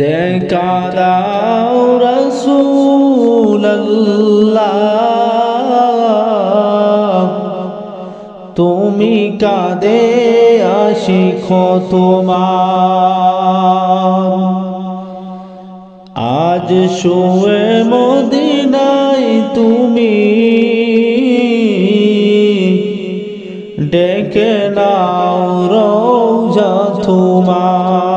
দেখা রসুল্লাহ তুমি কাদে আশিখ তোমার। আজ শুয়ে মদিনায় তুমি ডেকে নাও রোজা তোমার।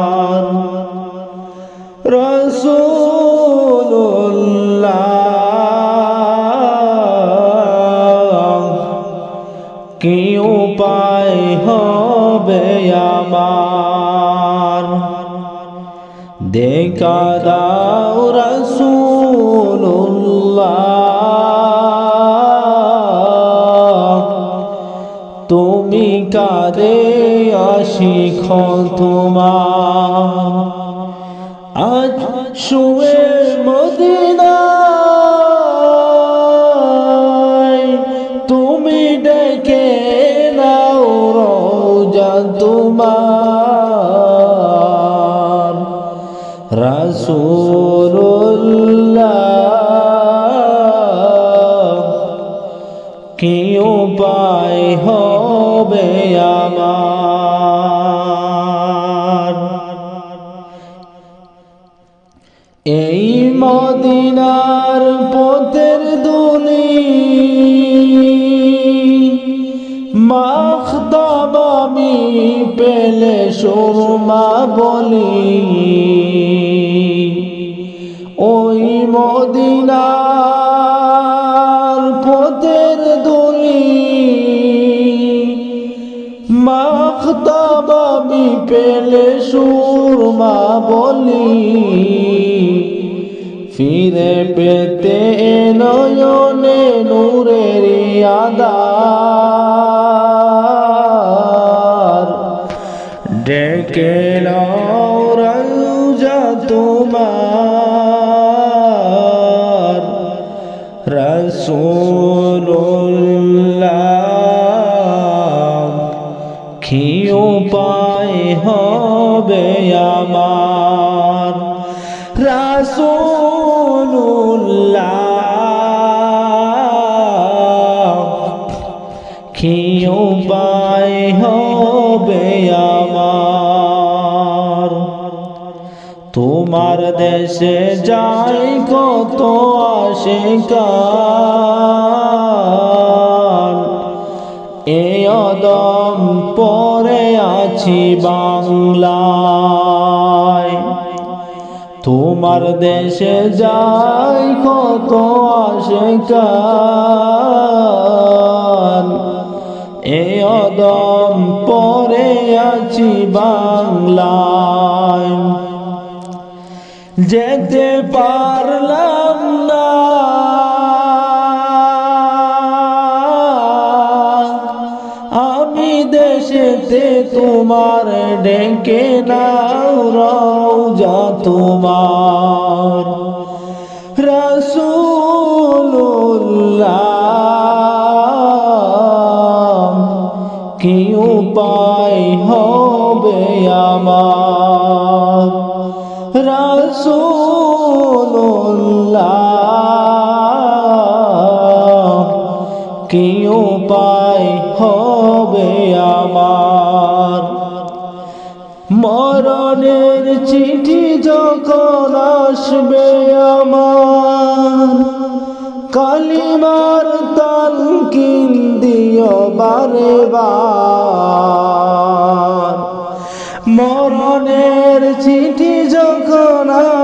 দেখা দাও রসুল্লাহ তুমি কারে আশিখ তোমার। আজ শুয়ে মদিনায় তুমি ডেকে নাও রোজা তোমার। রাসূলুল্লাহ কি উপায় হবে আমার। এই মদিনার পথের দুলি মাখতাব আমি পেলে সুরমা বলি। আমি পেলে সুরমা বলি। ফিরে পেতে নয়নে নূরের আদার ডেকে রওজা তোমার। রসুল্লাহ কি রাসূলুল্লাহ কি উপায় হবে আমার। তোমার দেশে যাই কত আসে এ অদম পরে আছি বাংলায় তোমার দেশে যাই কত আসে এ অদম পরে আছি বাংলায়। যেতে পারলাম না। আমি দেশেতে তোমার ডেকে নাও হবে আমার রাসূলুল্লাহ। কি উপায় হবে আমার মরণের চিঠি যখন আসবে আমার, কালিমার তালকিন দিও বারে বার।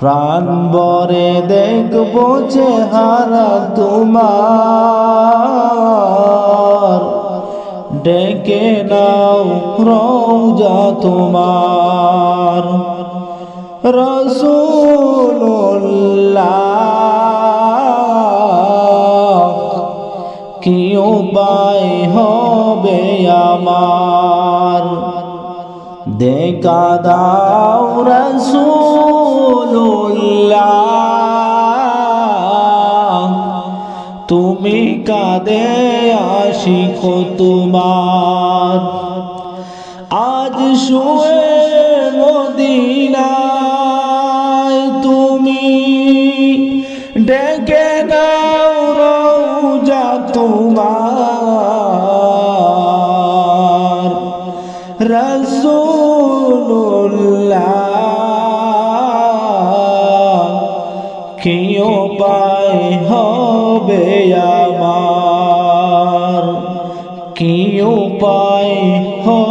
প্রাণ বরে দেখব চেহারা তোমার। ডেকে নাও রওজা তোমার। রসুল্লাহ উপায় হবে আমার। দেখা দাও রসুল্লাহ তুমি কাদে আশিক তোমার। আজ শুয়ে রসুল্লাহ কেউ পায় হবে আমার কেউ পায় হবে